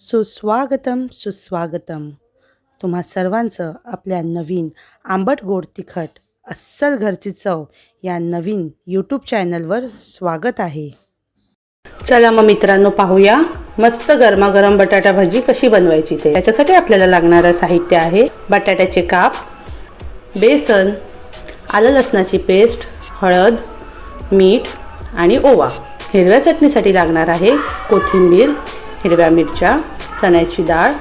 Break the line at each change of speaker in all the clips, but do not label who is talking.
सुस्वागतम सुस्वागतम. तुम्हा सर्वांचं आपल्या नवीन आंबट गोड तिखट अस्सल घरची चव या नवीन यूट्यूब चॅनलवर स्वागत आहे. चला मग मित्रांनो पाहूया मस्त गरमागरम बटाटा भाजी कशी बनवायची ते. त्याच्यासाठी आपल्याला लागणारं साहित्य आहे बटाट्याचे काप बेसन आलं लसणाची पेस्ट हळद मीठ आणि ओवा. हिरव्या चटणीसाठी लागणार आहे कोथिंबीर हिरव्या मिरच्या चण्याची डाळ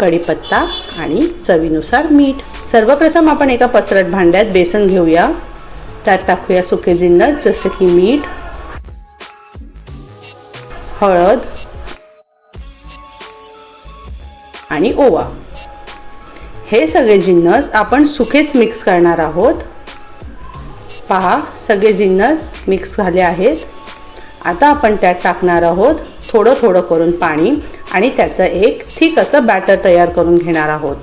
कढीपत्ता आणि चवीनुसार मीठ. सर्वप्रथम आपण एका पसरट भांड्यात बेसन घेऊया. त्यात टाकूया सुके जिन्नस जसं की मीठ हळद आणि ओवा. हे सगळे जिन्नस आपण सुकेच मिक्स करणार आहोत. पहा सगळे जिन्नस मिक्स झाले आहेत. आता आपण त्यात टाकणार आहोत थोडं थोडं करून पाणी आणि त्याचं एक ठीक असं बॅटर तयार करून घेणार आहोत.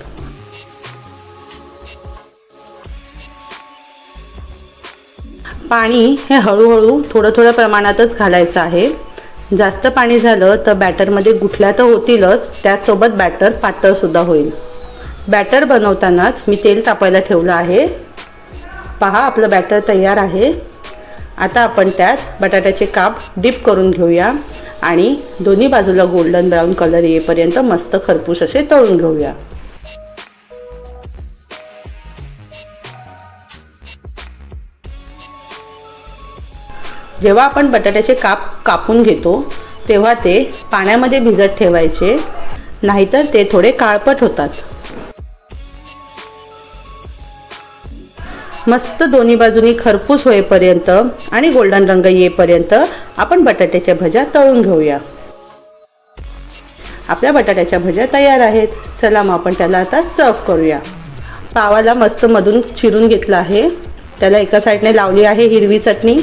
पाणी हे हळूहळू थोडं थोडं प्रमाणातच घालायचं आहे. जास्त पाणी झालं तर बॅटरमध्ये गुठल्या तर होतीलच त्यासोबत बॅटर पातळसुद्धा होईल. बॅटर बनवतानाच मी तेल तापायला ठेवलं आहे. पहा आपलं बॅटर तयार आहे. आता आपण त्यात बटाट्याचे काप डिप करून घेऊया आणि दोन्ही बाजूला गोल्डन ब्राऊन कलर येईपर्यंत मस्त खरपूस असे तळून घेऊया. जेव्हा आपण बटाट्याचे काप कापून घेतो तेव्हा ते पाण्यामध्ये भिजत ठेवायचे नाहीतर ते थोडे काळपट होतात. मस्त दोन्ही बाजूनी खरपूस होईपर्यंत आणि गोल्डन रंग येईपर्यंत आपण बटाट्याच्या भज्या तळून घेऊया. आपल्या बटाट्याच्या भज्या तयार आहेत. चला मग आपण त्याला आता सर्व करूया. पावाला मस्त मधून चिरून घेतलं आहे. त्याला एका साईडने लावली आहे हिरवी चटणी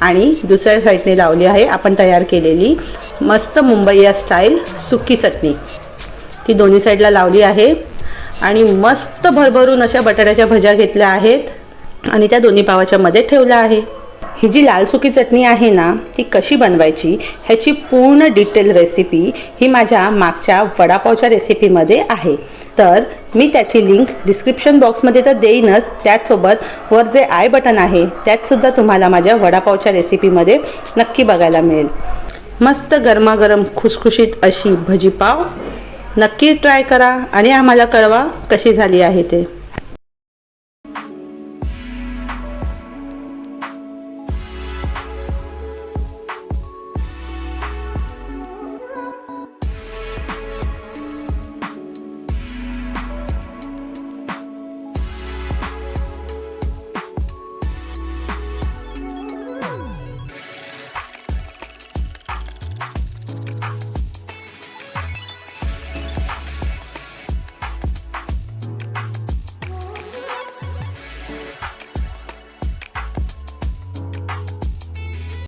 आणि दुसऱ्या साईडने लावली आहे आपण तयार केलेली मस्त मुंबईया स्टाईल सुकी चटणी. ती दोन्ही साईडला लावली आहे. आणि मस्त भरभरून अशा बटाट्याच्या भज्या घेतल्या आहेत. आणि त्या दोन्ही पावाच्या मध्ये ठेवला आहे. ही जी लाल सुकी चटणी आहे ना ती कशी बनवायची ह्याची पूर्ण डिटेल रेसिपी ही माझ्या मागच्या वडापावच्या रेसिपीमध्ये आहे. तर मी त्याची लिंक डिस्क्रिप्शन बॉक्समध्ये तर देईनच. त्याचसोबत वर जे आय बटन आहे त्यातसुद्धा तुम्हाला माझ्या वडापावच्या रेसिपीमध्ये नक्की बघायला मिळेल. मस्त गरमागरम खुसखुशीत अशी भजीपाव नक्की ट्राय करा आणि आम्हाला कळवा कशी झाली आहे ते.